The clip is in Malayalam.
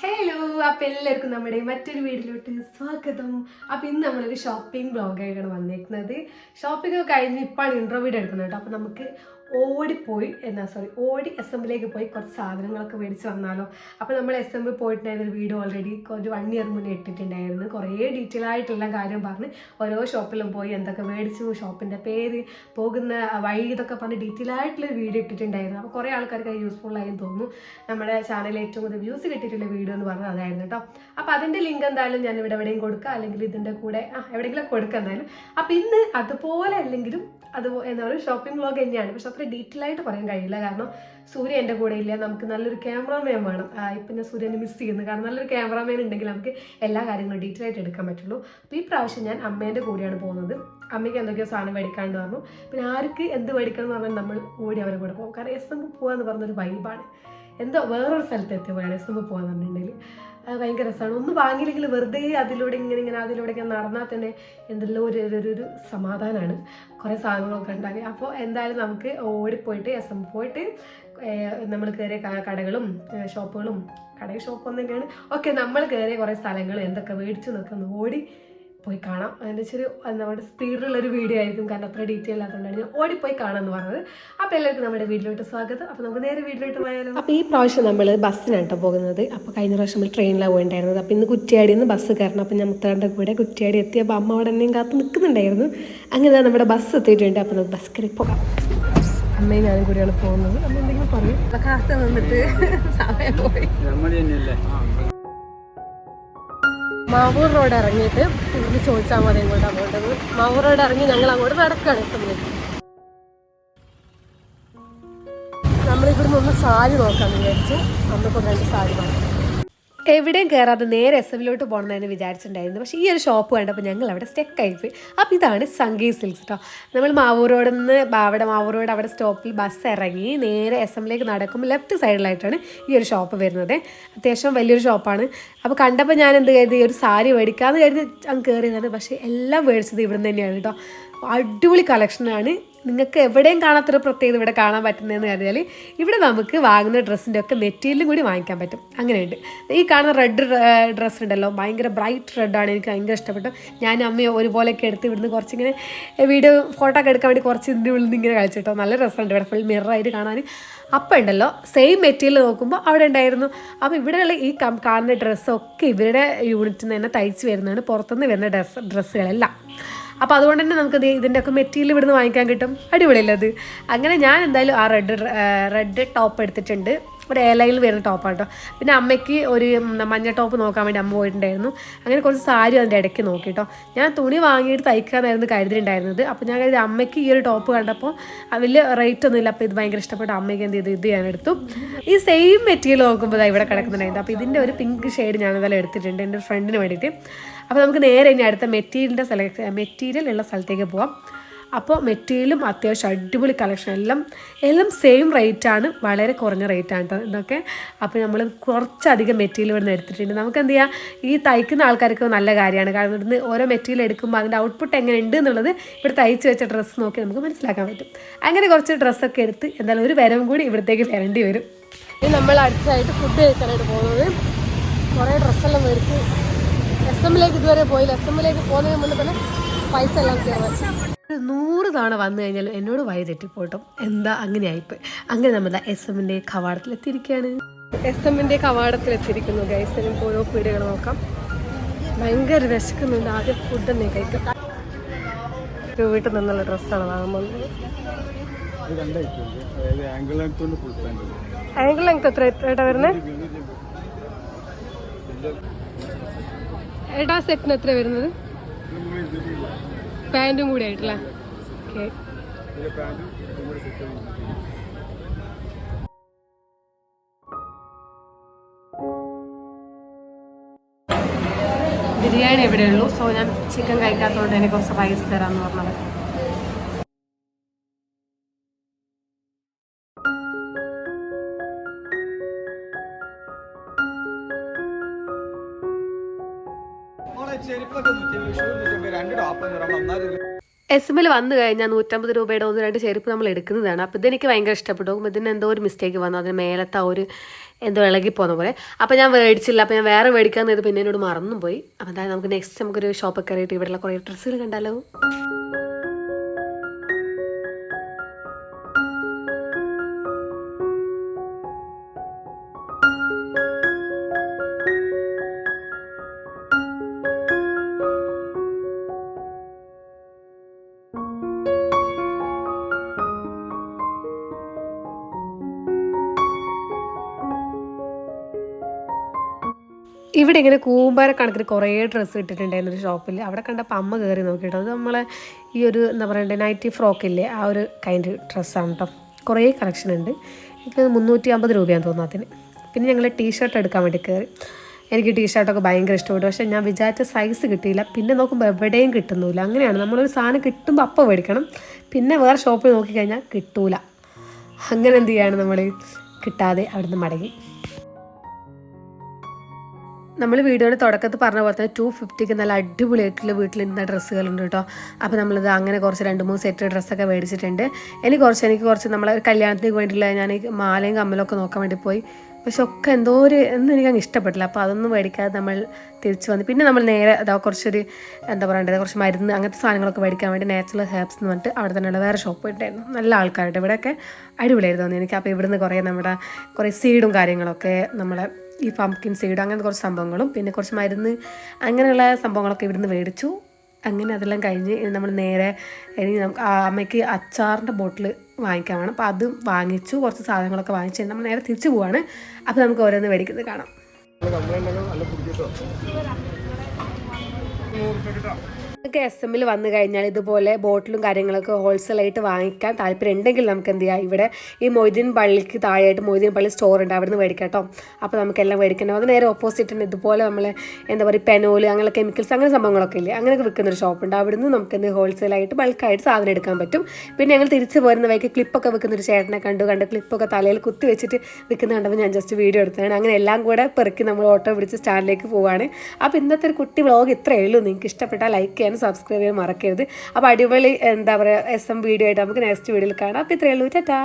ഹലോ അപ്പൊ എല്ലാവർക്കും നമ്മുടെ മറ്റൊരു വീട്ടിലോട്ട് സ്വാഗതം. അപ്പൊ ഇന്ന് നമ്മളൊരു ഷോപ്പിംഗ് ബ്ലോഗായിട്ടാണ് വന്നേക്കുന്നത്. ഷോപ്പിംഗ് ഒക്കെ കഴിഞ്ഞ് ഇപ്പോഴാണ് ഇൻട്രോ വീഡിയോ എടുക്കുന്നത് കേട്ടോ. അപ്പൊ നമുക്ക് ഓടിപ്പോയി എന്നാ സോറി ഓടി എസ് എമ്മിലേക്ക് പോയി കുറച്ച് സാധനങ്ങളൊക്കെ മേടിച്ച് വന്നാലോ? അപ്പോൾ നമ്മൾ എസ് എമ്മിൽ പോയിട്ടുണ്ടായിരുന്ന വീഡിയോ ഓൾറെഡി ഒരു വൺ ഇയർ മുന്നേ ഇട്ടിട്ടുണ്ടായിരുന്നു. കുറേ ഡീറ്റെയിൽ ആയിട്ടുള്ള കാര്യം പറഞ്ഞ് ഓരോ ഷോപ്പിലും പോയി എന്തൊക്കെ മേടിച്ചു ഷോപ്പിന്റെ പേര് പോകുന്ന വഴി ഇതൊക്കെ പറഞ്ഞ് ഡീറ്റെയിൽ ആയിട്ടുള്ള വീഡിയോ ഇട്ടിട്ടുണ്ടായിരുന്നു. അപ്പോൾ കുറേ ആൾക്കാർക്ക് അത് യൂസ്ഫുൾ ആയെന്ന് തോന്നുന്നു. നമ്മുടെ ചാനലിൽ ഏറ്റവും കൂടുതൽ വ്യൂസ് കിട്ടിയിട്ടുള്ള വീഡിയോ എന്ന് പറഞ്ഞത് അതായിരുന്നു കേട്ടോ അപ്പോൾ അതിന്റെ ലിങ്ക് എന്തായാലും ഞാൻ ഇവിടെ എവിടെയും കൊടുക്കുക അല്ലെങ്കിൽ ഇതിന്റെ കൂടെ ആ എവിടെയെങ്കിലും കൊടുക്കുക എന്തായാലും. അപ്പോൾ ഇന്ന് അതുപോലെ അല്ലെങ്കിലും അത് എന്താ പറയുക ഷോപ്പിംഗ് വ്ളോഗ് തന്നെയാണ്. പക്ഷെ അത്ര ഡീറ്റെയിൽ ആയിട്ട് പറയാൻ കഴിയില്ല. കാരണം സൂര്യ എന്റെ കൂടെ ഇല്ല. നമുക്ക് നല്ലൊരു ക്യാമറാമാൻ വേണം. ഇപ്പം ഞാൻ സൂര്യനെ മിസ് ചെയ്യുന്നു. കാരണം നല്ലൊരു ക്യാമറാമാൻ ഉണ്ടെങ്കിൽ നമുക്ക് എല്ലാ കാര്യങ്ങളും ഡീറ്റെയിൽ ആയിട്ട് എടുക്കാൻ പറ്റുള്ളൂ. അപ്പോൾ ഈ പ്രാവശ്യം ഞാൻ അമ്മേന്റെ കൂടെയാണ് പോകുന്നത്. അമ്മയ്ക്ക് എന്തൊക്കെയോ സാധനം മേടിക്കാണ്ട് പറഞ്ഞു. പിന്നെ ആർക്ക് എന്ത് മേടിക്കണം എന്ന് പറഞ്ഞാൽ നമ്മൾ ഓടി അവരെ കൂടെ പോകും. കാരണം എസ് എം പോകാന്ന് പറഞ്ഞൊരു വൈബാണ് എന്തോ വേറൊരു സ്ഥലത്ത് എത്തി പോയാണ് എസ് എം പോകാന്ന് പറഞ്ഞിട്ടുണ്ടെങ്കിൽ. അത് ഭയങ്കര രസമാണ് ഒന്ന് വാങ്ങിയില്ലെങ്കിൽ വെറുതെ അതിലൂടെ ഇങ്ങനെ ഇങ്ങനെ അതിലൂടെ ഇങ്ങനെ നടന്നാൽ തന്നെ എന്തെല്ലാം ഒരു ഒരു- ഒരു സമാധാനമാണ്. കുറേ സാധനങ്ങളൊക്കെ ഉണ്ടാക്കി. അപ്പോൾ എന്തായാലും നമുക്ക് ഓടിപ്പോയിട്ട് എസ് എം പോയിട്ട് നമ്മൾ കയറിയ കടകളും ഷോപ്പുകളും കടയും ഷോപ്പൊന്നൊക്കെയാണ് ഓക്കെ നമ്മൾ കയറിയ കുറേ സ്ഥലങ്ങൾ എന്തൊക്കെ മേടിച്ചു എന്നൊക്കെ ഒന്ന് ഓടി പോയി കാണാം. അതിന്റെ ചെറിയ നമ്മുടെ സ്പീഡിലുള്ള ഒരു വീഡിയോ ആയിരിക്കും. കാരണം അത്ര ഡീറ്റെയിൽ ആയതുകൊണ്ടാണ് ഞാൻ ഓടിപ്പോയി കാണാമെന്ന് പറഞ്ഞത്. അപ്പോൾ എല്ലാവർക്കും നമ്മുടെ വീട്ടിലോട്ട് സ്വാഗതം. അപ്പോൾ നമുക്ക് നേരെ വീട്ടിലോട്ട് പോയാലോ? അപ്പോൾ ഈ പ്രാവശ്യം നമ്മൾ ബസ്സിനാണ് കേട്ടോ പോകുന്നത്. അപ്പോൾ കഴിഞ്ഞ പ്രാവശ്യം നമ്മൾ ട്രെയിനിലാണ് പോയിണ്ടായിരുന്നത്. അപ്പോൾ ഇന്ന് കുറ്റിയാടിയിൽ നിന്ന് ബസ് കയറണം. അപ്പോൾ ഞാൻ മുത്താറിന്റെ കൂടെ കുറ്റിയാടി എത്തി അപ്പോൾ അമ്മ അവിടെ എന്നെയും കാത്ത് നിൽക്കുന്നുണ്ടായിരുന്നു അങ്ങനെ നമ്മുടെ ബസ് എത്തിയിട്ടുണ്ട്. അപ്പോൾ നമുക്ക് ബസ് കയറി പോകാം. അമ്മയും ഞാനും കൂടിയാണ് പോകുന്നത്. അമ്മ എന്തെങ്കിലും പറയും. കാത്ത് നിന്നിട്ട് സമയം പോയി. നമ്മൾ തന്നെയല്ലേ? മാവൂർ റോഡ് ഇറങ്ങിയിട്ട് ഇവിടുന്ന് ചോദിച്ചാൽ മതി ഇങ്ങോട്ട് പോകേണ്ടത് മാവൂർ റോഡ് ഇറങ്ങി ഞങ്ങൾ അങ്ങോട്ട് നടക്കുകയാണ് സമയത്ത് നമ്മളിവിടുന്ന് ഒന്ന് സാരി നോക്കാമെന്ന് വിചാരിച്ചു അമ്മയ്ക്ക് രണ്ട് സാരി വാങ്ങി. എവിടെയും കയറാതെ നേരെ എസ് എമ്മിലോട്ട് പോകണമെന്ന് വിചാരിച്ചിട്ടുണ്ടായിരുന്നു. പക്ഷേ ഈ ഒരു ഷോപ്പ് കണ്ടപ്പോൾ ഞങ്ങൾ അവിടെ സ്റ്റെക്ക് ആയിപ്പോയി. അപ്പോൾ ഇതാണ് സംഗീ സിൽക്സ് കേട്ടോ നമ്മൾ മാവൂരോട് നിന്ന് അവിടെ മാവൂരോട് അവിടെ സ്റ്റോപ്പിൽ ബസ് ഇറങ്ങി നേരെ എസ് എമ്മിലേക്ക് നടക്കുമ്പോൾ ലെഫ്റ്റ് സൈഡിലായിട്ടാണ് ഈ ഒരു ഷോപ്പ് വരുന്നത്. അത്യാവശ്യം വലിയൊരു ഷോപ്പാണ് അപ്പോൾ കണ്ടപ്പോൾ ഞാൻ എന്ത് കരുതി? ഒരു സാരി മേടിക്കാമെന്ന് കരുതി അങ്ങ് കയറിയതാണ് പക്ഷേ എല്ലാം മേടിച്ചത് ഇവിടെ നിന്ന് തന്നെയാണ് കേട്ടോ അടിപൊളി കളക്ഷനാണ് നിങ്ങൾക്ക് എവിടെയും കാണാത്തൊരു പ്രത്യേകത ഇവിടെ കാണാൻ പറ്റുന്നതെന്ന് കരുതിയാൽ ഇവിടെ നമുക്ക് വാങ്ങുന്ന ഡ്രസ്സിന്റെ ഒക്കെ മെറ്റീരിയലും കൂടി വാങ്ങിക്കാൻ പറ്റും. അങ്ങനെയുണ്ട്. ഈ കാണുന്ന റെഡ് ഡ്രസ്സ് ഉണ്ടല്ലോ ഭയങ്കര ബ്രൈറ്റ് റെഡാണ് എനിക്ക് ഭയങ്കര ഇഷ്ടപ്പെട്ടു ഞാൻ അമ്മയും ഒരുപോലെയൊക്കെ എടുത്ത് ഇവിടുന്ന് കുറച്ചിങ്ങനെ വീഡിയോ ഫോട്ടോ ഒക്കെ എടുക്കാൻ വേണ്ടി കുറച്ച് ഇതിന്റെ ഉള്ളിൽ നിന്ന് ഇങ്ങനെ കളിച്ചിട്ടോ നല്ല രസമുണ്ട് ഇവിടെ ഫുൾ മിററായിട്ട് കാണാൻ. അപ്പം ഉണ്ടല്ലോ സെയിം മെറ്റീരിയൽ നോക്കുമ്പോൾ അവിടെ ഉണ്ടായിരുന്നു. അപ്പോൾ ഇവിടെയുള്ള ഈ കാണുന്ന ഡ്രസ്സൊക്കെ ഇവരുടെ യൂണിറ്റിൽ നിന്ന് തന്നെ തയ്ച്ച് വരുന്നതാണ്. പുറത്തുനിന്ന് വരുന്ന ഡ്രസ്സ് ഡ്രസ്സുകളെല്ലാം അപ്പോൾ അതുകൊണ്ട് തന്നെ നമുക്ക് ഇതിന്റെ ഒക്കെ മെറ്റീരിയൽ ഇവിടുന്ന് വാങ്ങിക്കാൻ കിട്ടും. അടിപൊളിയല്ലേ അത്? അങ്ങനെ ഞാൻ എന്തായാലും ആ റെഡ് റെഡ് ടോപ്പ് എടുത്തിട്ടുണ്ട്. ഒരു ഏലയിൽ വരുന്ന ടോപ്പാണ് കേട്ടോ പിന്നെ അമ്മയ്ക്ക് ഒരു മഞ്ഞ ടോപ്പ് നോക്കാൻ വേണ്ടി അമ്മ പോയിട്ടുണ്ടായിരുന്നു. അങ്ങനെ കുറച്ച് സാരി അതിന്റെ ഇടയ്ക്ക് നോക്കി കേട്ടോ ഞാൻ തുണി വാങ്ങിയിട്ട് തയ്ക്കാന്നായിരുന്നു കരുതിയിട്ടുണ്ടായിരുന്നത്. അപ്പോൾ ഞാൻ കരുതി അമ്മയ്ക്ക് ഈ ഒരു ടോപ്പ് കണ്ടപ്പോൾ വലിയ റേറ്റ് ഒന്നുമില്ല അപ്പോൾ ഇത് ഭയങ്കര ഇഷ്ടപ്പെട്ട. അമ്മയ്ക്ക് എന്ത് ചെയ്തു? ഇത് ഞാൻ എടുത്തു. ഈ സെയിം മെറ്റീരിയൽ നോക്കുമ്പോൾ ഇവിടെ കിടക്കുന്നുണ്ടായിരുന്നു. അപ്പോൾ ഇതിന്റെ ഒരു പിങ്ക് ഷെയ്ഡ് ഞാൻ ഇതെല്ലാം എടുത്തിട്ടുണ്ട് എന്റെ ഫ്രണ്ടിന് വേണ്ടിയിട്ട്. അപ്പോൾ നമുക്ക് നേരെ ഇനി അടുത്ത മെറ്റീരിയലിന്റെ സെലക്ട് മെറ്റീരിയൽ ഉള്ള സ്ഥലത്തേക്ക് പോവാം. അപ്പോൾ മെറ്റീരിയലും അത്യാവശ്യം അടിപൊളി കളക്ഷൻ എല്ലാം എല്ലാം സെയിം റേറ്റാണ് വളരെ കുറഞ്ഞ റേറ്റാണ് കേട്ടോ ഇതൊക്കെ. അപ്പോൾ നമ്മൾ കുറച്ചധികം മെറ്റീരിയൽ ഇവിടുന്ന് എടുത്തിട്ടുണ്ട്. നമുക്ക് എന്ത് ചെയ്യാം? ഈ തയ്ക്കുന്ന ആൾക്കാർക്ക് നല്ല കാര്യമാണ്. കാരണം ഇവിടുന്ന് ഓരോ മെറ്റീരിയൽ എടുക്കുമ്പോൾ അതിന്റെ ഔട്ട്പുട്ട് എങ്ങനെ ഉണ്ട് എന്നുള്ളത് ഇവിടെ തയ്ച്ച് വെച്ച ഡ്രസ്സ് നോക്കി നമുക്ക് മനസ്സിലാക്കാൻ പറ്റും. അങ്ങനെ കുറച്ച് ഡ്രസ്സൊക്കെ എടുത്ത് എന്തായാലും ഒരു വരവും കൂടി ഇവിടത്തേക്ക് വരേണ്ടി വരും. ഇനി നമ്മൾ അടുത്തായിട്ട് ഫുഡ് കഴിക്കാനായിട്ട് പോകുന്നത്. കുറേ ഡ്രസ്സെല്ലാം മേടിച്ച് എസ് എമ്മിലേക്ക് ഇതുവരെ പോയില്ല. എസ് എമ്മിലേക്ക് പോകുന്നതിന് മുന്നേ തന്നെ പൈസ എല്ലാം നൂറ് തവണ വന്നു കഴിഞ്ഞാൽ എന്നോട് വഴി തെറ്റിപ്പോട്ടും എന്താ അങ്ങനെ ആയിപ്പോയി അങ്ങനെ നമ്മൾ എസ് എമ്മിന്റെ കവാടത്തിൽ എത്തിയിരിക്കുകയാണ് എസ് എമ്മിന്റെ കവാടത്തിൽ എത്തിയിരിക്കുന്നു ഗൈസ് നമുക്ക് ഓരോ പീടികൾ നോക്കാം. ഭയങ്കര വിശക്കുന്നുണ്ട് ആദ്യം ഫുഡ് തന്നെ കഴിക്കാം. വീട്ടിൽ നിന്നുള്ള ഡ്രസ്സാണ് വാങ്ങുമ്പോൾ ആംഗിൾ ലെങ്ത് എത്ര? ഏട്ടാ വരുന്നത് ഏട്ടാ സെറ്റിന് എത്ര വരുന്നത്? പാന്റും കൂടി ആയിട്ടല്ലേ? ബിരിയാണി എവിടെയുള്ളൂ? സോ ഞാൻ ചിക്കൻ കഴിക്കാത്തതുകൊണ്ട് എനിക്ക് കുറച്ച് റൈസ് തരാമെന്ന് പറഞ്ഞത്. എസ് എമ്മിൽ വന്നു കഴിഞ്ഞാൽ നൂറ്റമ്പത് രൂപയുടെ ഒന്ന് രണ്ട് ചെരുപ്പ് നമ്മൾ എടുക്കുന്നതാണ്. അപ്പോൾ ഇതെനിക്ക് ഭയങ്കര ഇഷ്ടപ്പെട്ടു. നോക്കുമ്പോൾ ഇതിന് എന്തോ ഒരു മിസ്റ്റേക്ക് വന്നു. അതിന് മേലത്തെ ഒരു എന്തോ ഇളകി പോകുന്ന പോലെ. അപ്പോൾ ഞാൻ മേടിച്ചില്ല. അപ്പോൾ ഞാൻ വേറെ മേടിക്കാമെന്ന് ഇത് പിന്നെ എന്നോട് മറന്നും പോയി അപ്പോൾ എന്തായാലും നമുക്ക് നെക്സ്റ്റ് നമുക്കൊരു ഷോപ്പൊക്കെ കയറിയിട്ട് ഇവിടെയുള്ള കുറേ ഡ്രസ്സുകൾ കണ്ടാലോ? ഇവിടെ ഇങ്ങനെ കൂമ്പാര കണക്കിന് കുറേ ഡ്രസ്സ് ഇട്ടിട്ടുണ്ടായിരുന്നു ഒരു ഷോപ്പിൽ അവിടെ കണ്ടപ്പോൾ അമ്മ കയറി നോക്കിയിട്ട്. അത് നമ്മളെ ഈ ഒരു എന്താ പറയണ്ടേ നൈറ്റി ഫ്രോക്കില്ലേ ആ ഒരു കൈൻഡ് ഡ്രസ്സാണ് കേട്ടോ കുറേ കളക്ഷൻ ഉണ്ട്. എനിക്ക് മുന്നൂറ്റി അമ്പത് രൂപയാണ് തോന്നുന്നത് അതിന്. പിന്നെ ഞങ്ങൾ ടീഷർട്ട് എടുക്കാൻ വേണ്ടി കയറി എനിക്ക് ടീഷർട്ടൊക്കെ ഭയങ്കര ഇഷ്ടപ്പെട്ടു. പക്ഷേ ഞാൻ വിചാരിച്ച സൈസ് കിട്ടിയില്ല. പിന്നെ നോക്കുമ്പോൾ എവിടെയും കിട്ടുന്നില്ല. അങ്ങനെയാണ്. നമ്മളൊരു സാധനം കിട്ടുമ്പോൾ അപ്പോൾ മേടിക്കണം. പിന്നെ വേറെ ഷോപ്പിൽ നോക്കിക്കഴിഞ്ഞാൽ കിട്ടൂല. അങ്ങനെ എന്ത് ചെയ്യാണ് നമ്മൾ കിട്ടാതെ അവിടുന്ന് മടങ്ങി. നമ്മൾ വീഡിയോയുടെ തുടക്കത്തിൽ പറഞ്ഞ പോലെ തന്നെ ടു ഫിഫ്റ്റിക്ക് നല്ല അടിപൊളിയായിട്ടുള്ള വീട്ടിലിരുന്ന ഡ്രസ്സുകളുണ്ട് കേട്ടോ. അപ്പോൾ നമ്മളിത് അങ്ങനെ കുറച്ച് രണ്ട് മൂന്ന് സെറ്റ് ഡ്രസ്സൊക്കെ മേടിച്ചിട്ടുണ്ട്. എനിക്ക് കുറച്ച് എനിക്ക് കുറച്ച് നമ്മളെ കല്യാണത്തിന് വേണ്ടിയിട്ടുള്ള ഞാൻ മാലയും കമ്മലൊക്കെ നോക്കാൻ വേണ്ടി പോയി. പക്ഷെ ഒക്കെ എന്തോ ഒരു ഒന്നും എനിക്ക് അങ്ങ് ഇഷ്ടപ്പെട്ടില്ല. അപ്പോൾ അതൊന്നും മേടിക്കാതെ നമ്മൾ തിരിച്ചു വന്നു പിന്നെ നമ്മൾ നേരെ അതാ കുറച്ചൊരു എന്താ പറയേണ്ടത് കുറച്ച് മരുന്ന് അങ്ങനത്തെ സാധനങ്ങളൊക്കെ മേടിക്കാൻ വേണ്ടി നാച്ചുറൽ ഹെർബ്സ് എന്ന് പറഞ്ഞിട്ട് അവിടെ തന്നെയുള്ള വേറെ ഷോപ്പ് ഉണ്ടായിരുന്നു നല്ല ആൾക്കാരുടെ ഇവിടെയൊക്കെ അടിപൊളിയായിരുന്നു എനിക്ക് അപ്പോൾ ഇവിടുന്ന് കുറേ നമ്മുടെ കുറേ സീഡും കാര്യങ്ങളൊക്കെ നമ്മളെ ഈ പംകിൻ സീഡ് അങ്ങനത്തെ കുറച്ച് സംഭവങ്ങളും പിന്നെ കുറച്ച് മരുന്ന് അങ്ങനെയുള്ള സംഭവങ്ങളൊക്കെ ഇവിടുന്ന് മേടിച്ചു. അങ്ങനെ അതെല്ലാം കഴിഞ്ഞ് ഇനി നമ്മൾ നേരെ ഇനി നമുക്ക് ആ അമ്മയ്ക്ക് അച്ചാറിന്റെ ബോട്ടിൽ വാങ്ങിക്കാൻ വേണം അപ്പോൾ അത് വാങ്ങിച്ചു കുറച്ച് സാധനങ്ങളൊക്കെ വാങ്ങിച്ച് നമ്മൾ നേരെ തിരിച്ചു പോവാണ്. അപ്പോൾ നമുക്ക് ഓരോന്ന് മേടിക്കുന്നത് കാണാം. നമുക്ക് എസ് എമ്മിൽ വന്നു കഴിഞ്ഞാൽ ഇതുപോലെ ബോട്ടിലും കാര്യങ്ങളൊക്കെ ഹോൾസെയിലായിട്ട് വാങ്ങിക്കാൻ താല്പര്യം ഉണ്ടെങ്കിൽ നമുക്ക് എന്ത് ചെയ്യാം? ഇവിടെ ഈ മൊയ്തീൻ പള്ളിക്ക് താഴെയായിട്ട് മൊയ്തീൻ പള്ളി സ്റ്റോർ ഉണ്ട്. അവിടെ നിന്ന് മേടിക്കാം കേട്ടോ അപ്പോൾ നമുക്കെല്ലാം മേടിക്കണം. അത് നേരെ ഓപ്പോസിറ്റ് ഉണ്ട് ഇതുപോലെ നമ്മൾ എന്താ പറയുക പെനോൽ അങ്ങനെ കെമിക്കൽസ് അങ്ങനെ സംഭവങ്ങളൊക്കെ ഇല്ലേ? അങ്ങനെയൊക്കെ വിൽക്കുന്ന ഒരു ഷോപ്പ് ഉണ്ട്. അവിടുന്ന് നമുക്ക് എന്ത് ഹോൾസെയിലായിട്ട് ബൾക്കായിട്ട് സാധനം എടുക്കാൻ പറ്റും. പിന്നെ ഞങ്ങൾ തിരിച്ച് പോരുന്ന വഴിക്ക് ക്ലിപ്പൊക്കെ ഒരു ചേട്ടനെ കണ്ടു. കണ്ട് ക്ലിപ്പൊക്കെ തലയിൽ കുത്തി വെച്ചിട്ട് വിൽക്കുന്ന കണ്ടപ്പോൾ ഞാൻ ജസ്റ്റ് വീഡിയോ എടുത്തതാണ്. അങ്ങനെ എല്ലാം കൂടെ പെറുക്കി നമ്മൾ ഓട്ടോ പിടിച്ച് സ്റ്റാൻഡിലേക്ക് പോവുകയാണ് അപ്പോൾ ഇന്നത്തെ ഒരു കുട്ടി വ്ളോഗ് ഇത്രയേ ഉള്ളൂ. നിങ്ങൾക്ക് ഇഷ്ടപ്പെട്ടാൽ ലൈക്ക് ചെയ്യാനും സബ്സ്ക്രൈബ് ചെയ്യാൻ മറക്കരുത്. അപ്പോൾ അടിപൊളി എന്താ പറയുക എസ് എം വീഡിയോ ആയിട്ട് നമുക്ക് നെക്സ്റ്റ് വീഡിയോയിൽ കാണാം. അപ്പോൾ ഇത്രയേ ഉള്ളൂ. ടാറ്റാ.